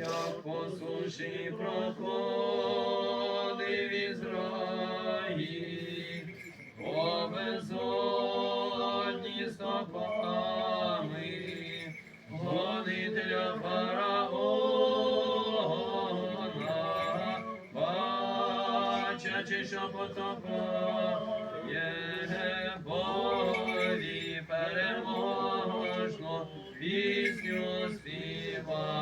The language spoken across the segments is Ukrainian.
як по суші проходив Ізраїль, по безодні стопами, гонителя фараона, бачачи, що потопає Богові переможно, пісню співаймо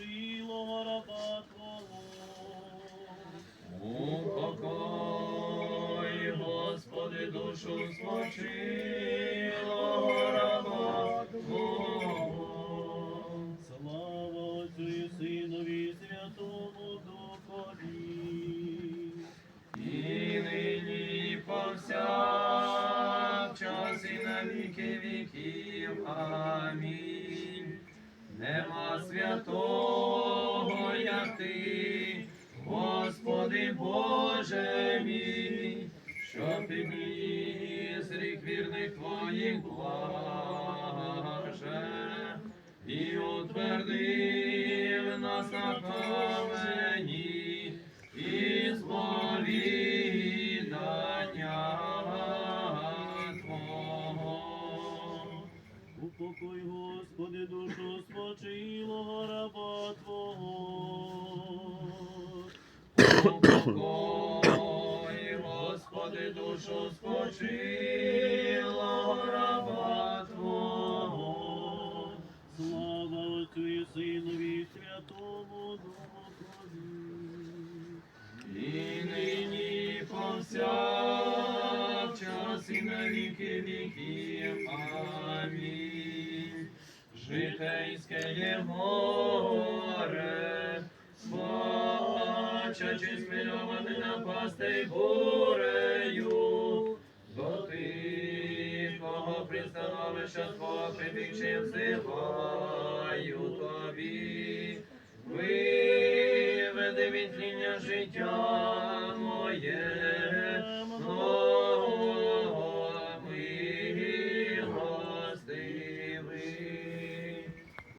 спочилого раба Твого. Упокой, Господи, душу спочилого раба Твого. Слава Отцю і Синові і Святому Духові. І нині повсякчас і на віки віків. Амінь. Нема святого, ти, Господи Боже мій, що підніс рік вірних твоїх блаже, і утвердив нас на камені, і сповідання Твого. Упокой, Господи, душу спочилого раба Твого. Упокой, Господи, душу спочилого раба Твого. Слава Отцю Синові Святому Духові. І нині повсякчас і на віки віків. Житейське є бачачи на напасти бурею, до Твого пристановища Твого прибігши взиваю Тобі. Виведи від тління життя моє,